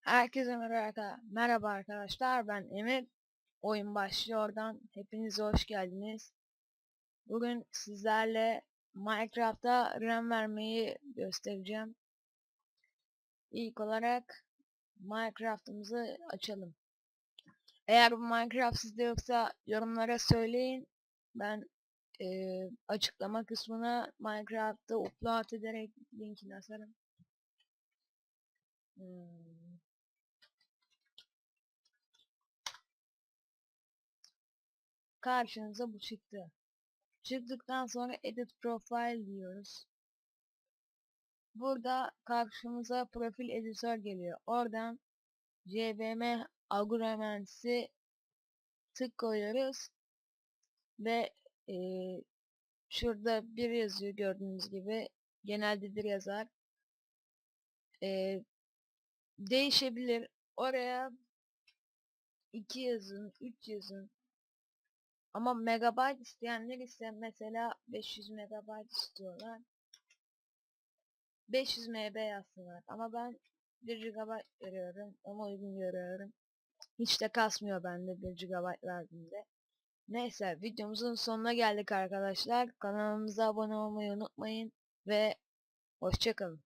Herkese merhaba, merhaba arkadaşlar ben Emir. Oyun başlıyordan hepiniz hoş geldiniz. Bugün sizlerle Minecraft'ta RAM vermeyi göstereceğim. İlk olarak Minecraft'ımızı açalım. Eğer bu Minecraft sizde yoksa yorumlara söyleyin. Ben eee, açıklama kısmına Minecraft'ta upload ederek linkini asarım. Hmm. karşınıza bu çıktı. Çıktıktan sonra edit profile diyoruz. Burada karşımıza profil editör geliyor. Oradan CVM Agromancy tık koyuyoruz. Ve eee, şurada bir yazıyor gördüğünüz gibi. Genelde bir yazar. Eee, değişebilir. Oraya 2 yazın, 3 yazın. Ama megabayt isteyenler ise mesela 500 megabayt istiyorlar. 500 MB yazsınlar. Ama ben 1 GB veriyorum. Ona uygun görüyorum. Hiç de kasmıyor bende 1 GB verdiğimde. Neyse videomuzun sonuna geldik arkadaşlar. Kanalımıza abone olmayı unutmayın. Ve hoşçakalın.